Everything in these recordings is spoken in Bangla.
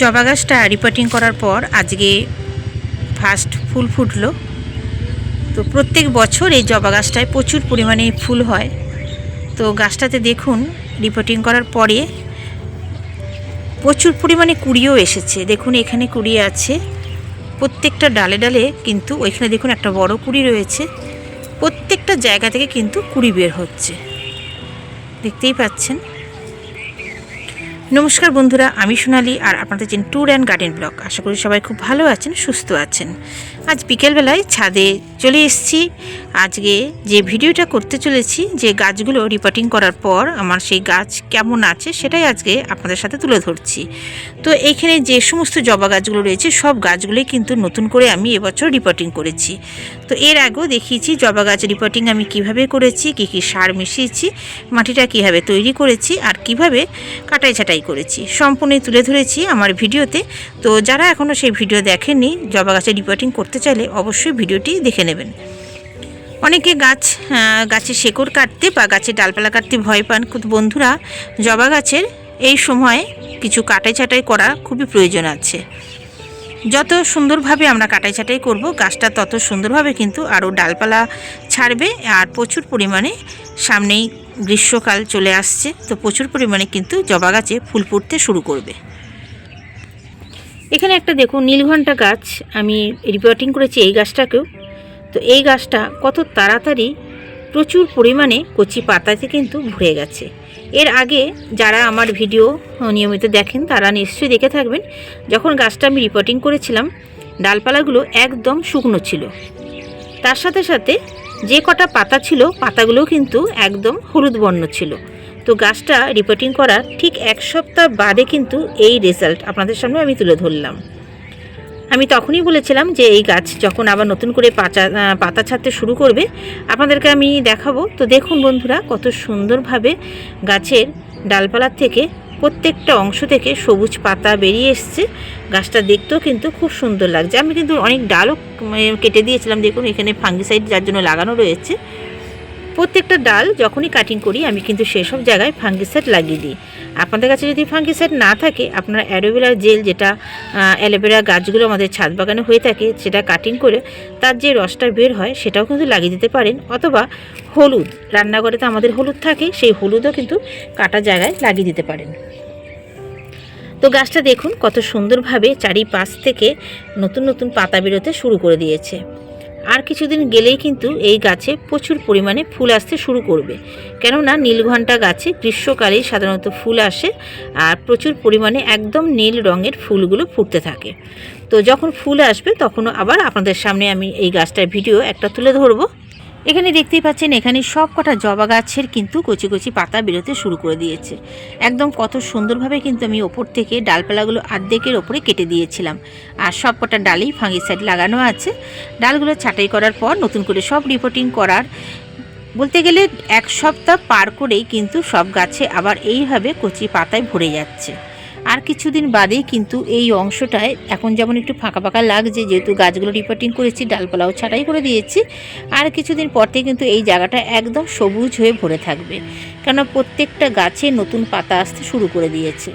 জবা গাছটা রিপোর্টিং করার পর আজকে ফার্স্ট ফুল ফুটলো। তো প্রত্যেক বছর এই জবা গাছটায় প্রচুর পরিমাণে ফুল হয়। তো গাছটাতে দেখুন, রিপোর্টিং করার পরে প্রচুর পরিমাণে কুড়িও এসেছে। দেখুন, এখানে কুড়ি আছে। প্রত্যেকটা ডালে ডালে কিন্তু ওইখানে দেখুন একটা বড় কুড়ি রয়েছে। প্রত্যেকটা জায়গা থেকে কিন্তু কুড়ি বের হচ্ছে। দেখতেই পাচ্ছেন? নমস্কার বন্ধুরা, আমি সোনালি আর আপনাদের chain tour and garden blog আশা করি সবাই খুব ভালো আছেন, সুস্থ আছেন। আজ বিকেলবেলায় ছাদে চলে এসেছি। আজকে যে ভিডিওটা করতে চলেছি, যে গাছগুলো রিপোর্টিং করার পর আমার সেই গাছ কেমন আছে সেটাই আজকে আপনাদের সাথে তুলে ধরছি। তো এইখানে যে সমস্ত জবা গাছগুলো রয়েছে, সব গাছগুলোই কিন্তু নতুন করে আমি এবছর রিপোর্টিং করেছি। তো এর আগেও দেখিয়েছি জবা গাছ রিপোর্টিং আমি কীভাবে করেছি, কী কী সার মিশিয়েছি, মাটিটা কীভাবে তৈরি করেছি, আর কীভাবে কাটাই ছাটাই করেছি। সম্পূর্ণই তুলে ধরেছি আমার ভিডিওতে। তো যারা এখনও সেই ভিডিও দেখেননি, জবা গাছের রিপোর্টিং করতে চাইলে অবশ্যই ভিডিওটি দেখে নেবেন। অনেকে গাছ গাছের শেকড় কাটতে বা গাছের ডালপালা কাটতে ভয় পান। কিন্তু বন্ধুরা, জবা গাছের এই সময় কিছু কাটাই ছাটাই করা খুবই প্রয়োজন আছে। যত সুন্দরভাবে আমরা কাটাই ছাটাই করব, গাছটা তত সুন্দরভাবে কিন্তু আরও ডালপালা ছাড়বে আর প্রচুর পরিমাণে সামনেই গ্রীষ্মকাল চলে আসছে। তো প্রচুর পরিমাণে কিন্তু জবা গাছে ফুল ফুটতে শুরু করবে। এখানে একটা দেখুন, নীলঘণ্টা গাছ। আমি রিপোর্টিং করেছি এই গাছটাকেও। তো এই গাছটা কত তাড়াতাড়ি প্রচুর পরিমাণে কচি পাতাতে কিন্তু ভরে গেছে। এর আগে যারা আমার ভিডিও নিয়মিত দেখেন, তারা নিশ্চয়ই দেখে থাকবেন, যখন গাছটা আমি রিপোর্টিং করেছিলাম, ডালপালাগুলো একদম শুকনো ছিল। তার সাথে সাথে যে কটা পাতা ছিল পাতাগুলো কিন্তু একদম হলুদ বর্ণ ছিল। তো গাছটা রিপোর্টিং করার ঠিক এক সপ্তাহ বাদে কিন্তু এই রেজাল্ট আপনাদের সামনে আমি তুলে ধরলাম। আমি তখনই বলেছিলাম যে এই গাছ যখন আবার নতুন করে পাচা পাতা ছাড়তে শুরু করবে, আপনাদেরকে আমি দেখাবো। তো দেখুন বন্ধুরা, কত সুন্দরভাবে গাছের ডালপালার থেকে প্রত্যেকটা অংশ থেকে সবুজ পাতা বেরিয়ে এসছে। গাছটা দেখতেও কিন্তু খুব সুন্দর লাগছে। আমি কিন্তু অনেক ডালও কেটে দিয়েছিলাম। দেখুন, এখানে ফাঙ্গিসাইড যার জন্য লাগানো রয়েছে। প্রত্যেকটা ডাল যখনই কাটিং করি, আমি কিন্তু সেসব জায়গায় ফাঙ্গিসাইড লাগিয়ে দিই। আপনাদের কাছে যদি ফাঙ্গিসাইড না থাকে, আপনারা অ্যালোভেরা জেল যেটা অ্যালোভেরা গাছগুলো আমাদের ছাদ বাগানে হয়ে থাকে, সেটা কাটিং করে তার যে রসটা বের হয়, সেটাও কিন্তু লাগিয়ে দিতে পারেন। অথবা হলুদ, রান্নাঘরে তো আমাদের হলুদ থাকে, সেই হলুদও কিন্তু কাটা জায়গায় লাগিয়ে দিতে পারেন। তো গাছটা দেখুন, কত সুন্দরভাবে চারিপাশ থেকে নতুন নতুন পাতা বেরোতে শুরু করে দিয়েছে। আর কিছুদিন গেলেই কিন্তু এই গাছে প্রচুর পরিমাণে ফুল আসতে শুরু করবে। কেননা নীলঘণ্টা গাছে গ্রীষ্মকালেই সাধারণত ফুল আসে আর প্রচুর পরিমাণে একদম নীল রঙের ফুলগুলো ফুটতে থাকে। তো যখন ফুল আসবে তখনও আবার আপনাদের সামনে আমি এই গাছটার ভিডিও একটা তুলে ধরবো। এখানে দেখতেই পাচ্ছেন, এখানে সব কটা জবা গাছের কিন্তু কচি কচি পাতা বেরোতে শুরু করে দিয়েছে। একদম কত সুন্দরভাবে কিন্তু আমি ওপর থেকে ডালপালাগুলো আর্ধেকের ওপরে কেটে দিয়েছিলাম। আর সব কটা ডালেই ফাঙ্গিসাইড লাগানো আছে। ডালগুলো ছাঁটাই করার পর নতুন করে সব রিপোর্টিং করার। বলতে গেলে এক সপ্তাহ পার করেই কিন্তু সব গাছে আবার এইভাবে কচি পাতায় ভরে যাচ্ছে। আর কিছুদিন বাদেই কিন্তু এই অংশটায় এখন যেমন একটু ফাঁকা ফাঁকা লাগছে, যেহেতু গাছগুলো রিপোর্টিং করেছি, ডালপালাও ছাঁটাই করে দিয়েছি, আর কিছুদিন পর থেকে কিন্তু এই জায়গাটা একদম সবুজ হয়ে ভরে থাকবে। কেন প্রত্যেকটা গাছে নতুন পাতা আসতে শুরু করে দিয়েছে।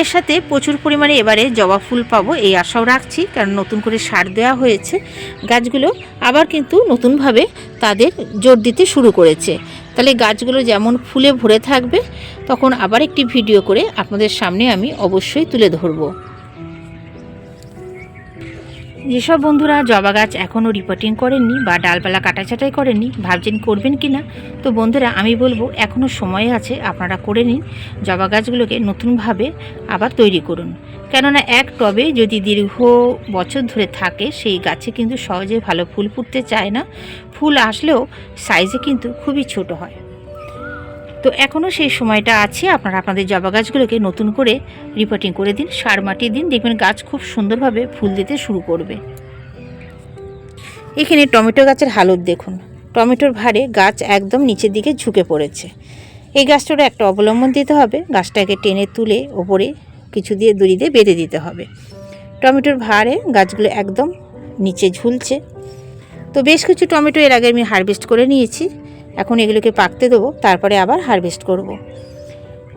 এর সাথে প্রচুর পরিমাণে এবারে জবা ফুল পাবো, এই আশাও রাখছি, কারণ নতুন করে সার দেওয়া হয়েছে। গাছগুলো আবার কিন্তু নতুনভাবে তাদের জোর দিতে শুরু করেছে। তাহলে গাছগুলো যেমন ফুলে ভরে থাকবে, তখন আবার একটি ভিডিও করে আপনাদের সামনে আমি অবশ্যই তুলে ধরবো। যেসব বন্ধুরা জবা গাছ এখনও রিপোর্টিং করেননি বা ডালপালা কাটাছাটাই করেননি, ভাবছেন করবেন কি না? তো বন্ধুরা, আমি বলব এখনও সময় আছে, আপনারা করে নিন। জবা গাছগুলোকে নতুনভাবে আবার তৈরি করুন। কেননা এক টবে যদি দীর্ঘ বছর ধরে থাকে, সেই গাছে কিন্তু সহজে ভালো ফুল ফুটতে চায় না। ফুল আসলেও সাইজে কিন্তু খুবই ছোট হয়। তো এখনও সেই সময়টা আছে, আপনারা আপনাদের জবা গাছগুলোকে নতুন করে রিপোর্টিং করে দিন, সার মাটি দিন, দেখবেন গাছ খুব সুন্দরভাবে ফুল দিতে শুরু করবে। এখানে টমেটো গাছের হালত দেখুন, টমেটোর ভারে গাছ একদম নিচের দিকে ঝুঁকে পড়েছে। এই গাছটারও একটা অবলম্বন দিতে হবে, গাছটাকে টেনে তুলে ওপরে কিছু দিয়ে দড়ি দিয়ে বেঁধে দিতে হবে। টমেটোর ভারে গাছগুলো একদম নিচে ঝুলছে। তো বেশ কিছু টমেটো এর আগে আমি হারভেস্ট করে নিয়েছি। এখন এগুলোকে পাকতে দেবো, তারপরে আবার হারভেস্ট করব।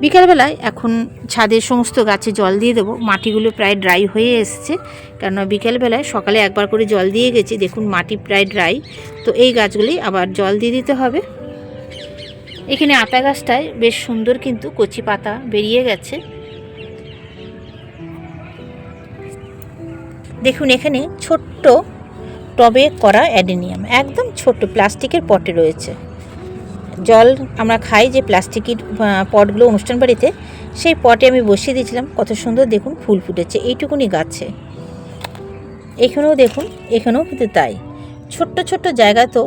বিকালবেলায় এখন ছাদের সমস্ত গাছে জল দিয়ে দেবো। মাটিগুলো প্রায় ড্রাই হয়ে এসছে, কেননা বিকেলবেলায় সকালে একবার করে জল দিয়ে গেছি, দেখুন মাটি প্রায় ড্রাই তো এই গাছগুলি আবার জল দিয়ে দিতে হবে। এখানে আতা গাছটায় বেশ সুন্দর কিন্তু কচি পাতা বেরিয়ে গেছে। দেখুন এখানে ছোট্ট টবে করা অ্যাডেনিয়াম, একদম ছোট্ট, প্লাস্টিকের পটে রয়েছে। জল আমরা খাই যে প্লাস্টিকের পটগুলো অনুষ্ঠান বাড়িতে, সেই পটে আমি বসিয়ে দিয়েছিলাম। কত সুন্দর দেখুন, ফুল ফুটেছে। এইটুকুনি গাছে। এখানেও দেখুন, এখানেও কিন্তু তাই। ছোট্ট ছোট্ট জায়গা তো,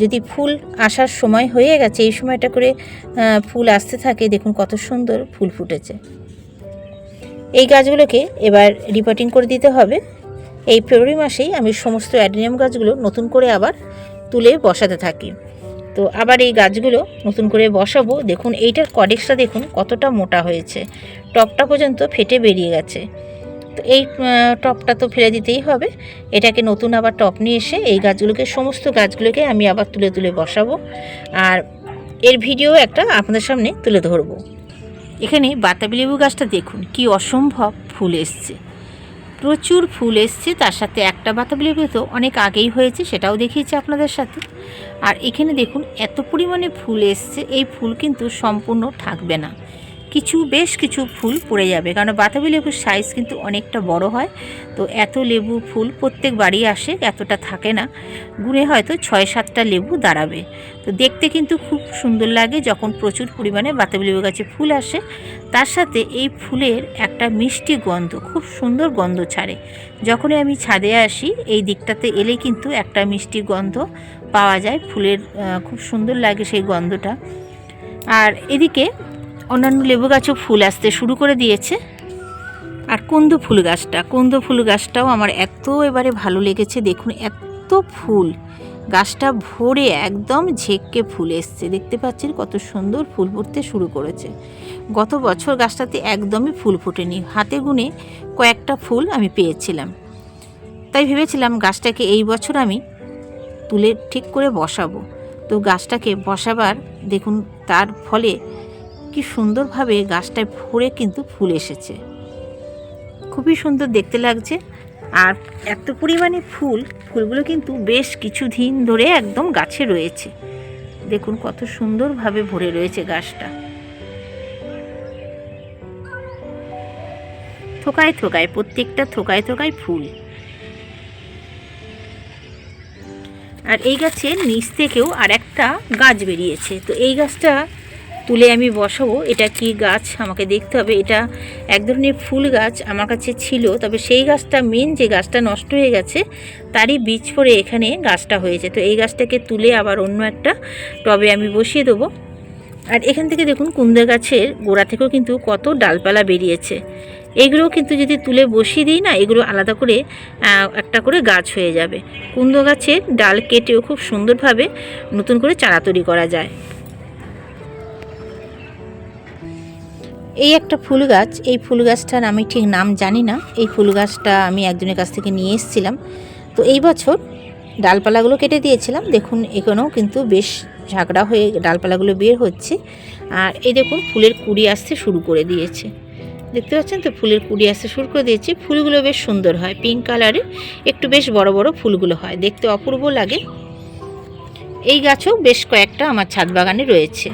যদি ফুল আসার সময় হয়ে গেছে, এই সময়টা করে ফুল আসতে থাকে, দেখুন কত সুন্দর ফুল ফুটেছে। এই গাছগুলোকে এবার রিপোর্টিং করে দিতে হবে। এই ফেব্রুয়ারি মাসেই আমি সমস্ত অ্যাডেনিয়াম গাছগুলো নতুন করে আবার তুলে বসাতে থাকি। তো আবার এই গাছগুলো নতুন করে বসাবো। দেখুন, এইটার কডেক্সটা দেখুন, কতটা মোটা হয়েছে। টপটা পর্যন্ত ফেটে বেরিয়ে গেছে। তো এই টপটা তো ফেলে দিতেই হবে। এটাকে নতুন আবার টপ নিয়ে এসে এই গাছগুলোকে, সমস্ত গাছগুলোকে আমি আবার তুলে তুলে বসাবো। আর এর ভিডিও একটা আপনাদের সামনে তুলে ধরবো। এখানে বাতাবি লেবু গাছটা দেখুন, কি অসম্ভব ফুল এসছে। প্রচুর ফুল এসছে, তার সাথে একটা বাতাবি লেবু তো অনেক আগেই হয়েছে, সেটাও দেখিয়েছি আপনাদের সাথে। আর এখানে দেখুন এত পরিমাণে ফুল এসছে। এই ফুল কিন্তু সম্পূর্ণ থাকবে না। কিছু, বেশ কিছু ফুল পড়ে যাবে। কারণ বাতাবি লেবুর সাইজ কিন্তু অনেকটা বড় হয়। তো এত লেবু ফুল প্রত্যেক বাড়ি আসে, এতটা থাকে না। গুণে হয়তো ছয়, সাতটা লেবু দাঁড়াবে। তো দেখতে কিন্তু খুব সুন্দর লাগে যখন প্রচুর পরিমাণে বাতাবি লেবু গাছে ফুল আসে। তার সাথে এই ফুলের একটা মিষ্টি গন্ধ, খুব সুন্দর গন্ধ ছাড়ে। যখনই আমি ছাদে আসি, এই দিকটাতে এলে কিন্তু একটা মিষ্টি গন্ধ পাওয়া যায়। ফুলের খুব সুন্দর লাগে সেই গন্ধটা। আর এদিকে অন্যান্য লেবু গাছও ফুল আসতে শুরু করে দিয়েছে। আর কুন্দ ফুল গাছটা, কুন্দ ফুল গাছটাও আমার এত এবারে ভালো লেগেছে। দেখুন, এত ফুল। গাছটা ভরে একদম ঝেঁককে ফুল এসছে। দেখতে পাচ্ছেন কত সুন্দর ফুল ফুটতে শুরু করেছে। গত বছর গাছটাতে একদমই ফুল ফোটেনি। হাতে গুনে কয়েকটা ফুল আমি পেয়েছিলাম। তাই ভেবেছিলাম গাছটাকে এই বছর আমি তুলে ঠিক করে বসাবো। তো গাছটাকে বসাবার, দেখুন, তার ফলে কি সুন্দরভাবে গাছটায় ভরে কিন্তু ফুল এসেছে। খুবই সুন্দর দেখতে লাগছে। আর এত পরিমাণে ফুল, ফুলগুলো কিন্তু বেশ কিছুদিন ধরে একদম গাছে রয়েছে। দেখুন কত সুন্দরভাবে ভরে রয়েছে গাছটা। থোকায় থোকায়, প্রত্যেকটা থোকায় থোকায় ফুল। আর এই গাছের নিচ থেকেও আর একটা গাছ বেরিয়েছে। তো এই গাছটা তুলে আমি বসাবো। এটা কি গাছ? আমাকে দেখতে হবে। এটা এক ধরনের ফুল গাছ আমার কাছে ছিল, তবে সেই গাছটা মেন যে গাছটা নষ্ট হয়ে গেছে, তারই বীজ পড়ে এখানে গাছটা হয়েছে। তো এই গাছটাকে তুলে আবার অন্য একটা টবে আমি বসিয়ে দেবো। আর এখান থেকে দেখুন কুন্দে গাছের গোড়া থেকেও কিন্তু কত ডালপালা বেরিয়েছে। এগুলো কিন্তু যদি তুলে বসিয়ে দিই না, এগুলো আলাদা করে একটা করে গাছ হয়ে যাবে। কুন্দ গাছের ডাল কেটেও খুব সুন্দরভাবে নতুন করে চারা তৈরি করা যায়। এই একটা ফুল গাছ, এই ফুল গাছটার আমি ঠিক নাম জানি না। এই ফুল গাছটা আমি একজনের কাছ থেকে নিয়ে এসেছিলাম। তো এই বছর ডালপালাগুলো কেটে দিয়েছিলাম। দেখুন, এখানেও কিন্তু বেশ ঝাঁকড়া হয়ে ডালপালাগুলো বের হচ্ছে। আর এই দেখুন, ফুলের কুড়ি আসতে শুরু করে দিয়েছে। দেখতে পাচ্ছেন তো, ফুলের কুড়ি আসতে শুরু করে দিয়েছে। ফুলগুলো বেশ সুন্দর হয়, পিঙ্ক কালারের। একটু বেশ বড় বড় ফুলগুলো হয়, দেখতে অপূর্ব লাগে। এই গাছও বেশ কয়েকটা আমার ছাদ বাগানে রয়েছে।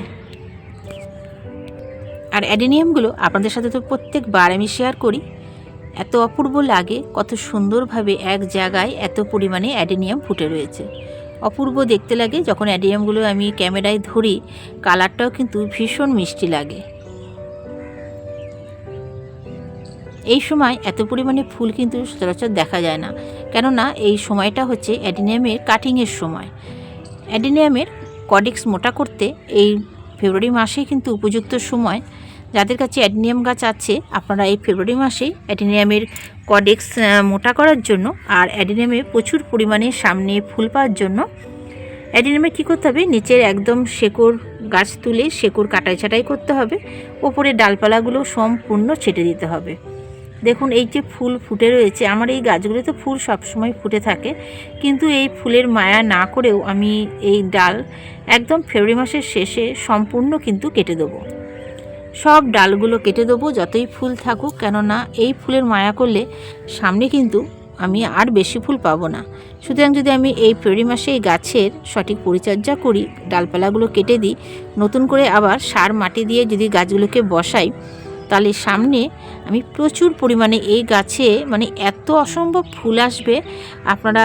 আর অ্যাডেনিয়ামগুলো আপনাদের সাথে তো প্রত্যেকবার আমি শেয়ার করি। এত অপূর্ব লাগে, কত সুন্দরভাবে এক জায়গায় এত পরিমাণে অ্যাডেনিয়াম ফুটে রয়েছে। অপূর্ব দেখতে লাগে, যখন অ্যাডেনিয়ামগুলো আমি ক্যামেরায় ধরি, কালারটাও কিন্তু ভীষণ মিষ্টি লাগে। এই সময় এত পরিমাণে ফুল কিন্তু সচরাচর দেখা যায় না। কেননা, এই সময়টা হচ্ছে অ্যাডিনিয়ামের কাটিংয়ের সময়। অ্যাডিনিয়ামের কডিক্স মোটা করতে এই ফেব্রুয়ারি মাসে কিন্তু উপযুক্ত সময় যাদের কাছে অ্যাডিনিয়াম গাছ আছে, আপনারা এই ফেব্রুয়ারি মাসেই অ্যাডিনিয়ামের কডেক্স মোটা করার জন্য আর অ্যাডিনিয়ামে প্রচুর পরিমাণে সামনে ফুল পাওয়ার জন্য অ্যাডিনিয়ামে কী করতে হবে? নিচের একদম শেকড় গাছ তুলে শেকড় কাটাই ছাটাই করতে হবে। ওপরে ডালপালাগুলো সম্পূর্ণ ছেটে দিতে হবে। দেখুন, এই যে ফুল ফুটে রয়েছে, আমার এই গাছগুলোতে ফুল সবসময় ফুটে থাকে। কিন্তু এই ফুলের মায়া না করেও আমি এই ডাল একদম ফেব্রুয়ারি মাসের শেষে সম্পূর্ণ কিন্তু কেটে দেবো। সব ডালগুলো কেটে দেবো যতই ফুল থাকুক, কেননা এই ফুলের মায়া করলে সামনে কিন্তু আমি আর বেশি ফুল পাবো না। সুতরাং যদি আমি এই ফেব্রুয়ারি মাসে এই গাছের সঠিক পরিচর্যা করি, ডালপালাগুলো কেটে দিই, নতুন করে আবার সার মাটি দিয়ে যদি গাছগুলোকে বসাই, তাহলে সামনে আমি প্রচুর পরিমাণে এই গাছে মানে এত অসম্ভব ফুল আসবে। আপনারা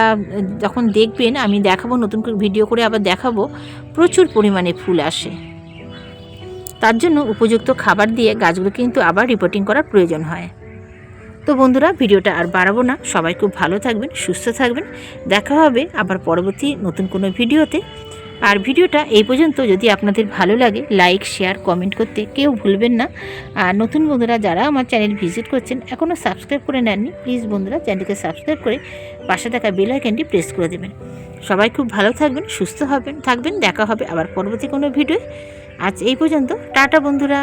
যখন দেখবেন, আমি দেখাবো, নতুন করে ভিডিও করে আবার দেখাবো, প্রচুর পরিমাণে ফুল আসে। তার জন্য উপযুক্ত খাবার দিয়ে গাছগুলো কিন্তু আবার রিপোর্টিং করার প্রয়োজন হয়। তো বন্ধুরা, ভিডিওটা আর বাড়াবো না। সবাই খুব ভালো থাকবেন, সুস্থ থাকবেন। দেখা হবে আবার পরবর্তী নতুন কোনো ভিডিওতে। আর ভিডিওটা এই পর্যন্ত যদি আপনাদের ভালো লাগে লাইক শেয়ার কমেন্ট করতে কেউ ভুলবেন না। আর নতুন বন্ধুরা যারা আমার চ্যানেল ভিজিট করছেন এখনও সাবস্ক্রাইব করে নেননি প্লিজ বন্ধুরা চ্যানেলকে সাবস্ক্রাইব করে পাশে থাকা বেল আইকনটি প্রেস করে দেবেন। সবাই খুব ভালো থাকবেন, সুস্থ হবেন, থাকবেন। দেখা হবে আবার পরবর্তী কোনো ভিডিও আজ এই পর্যন্ত টাটা বন্ধুরা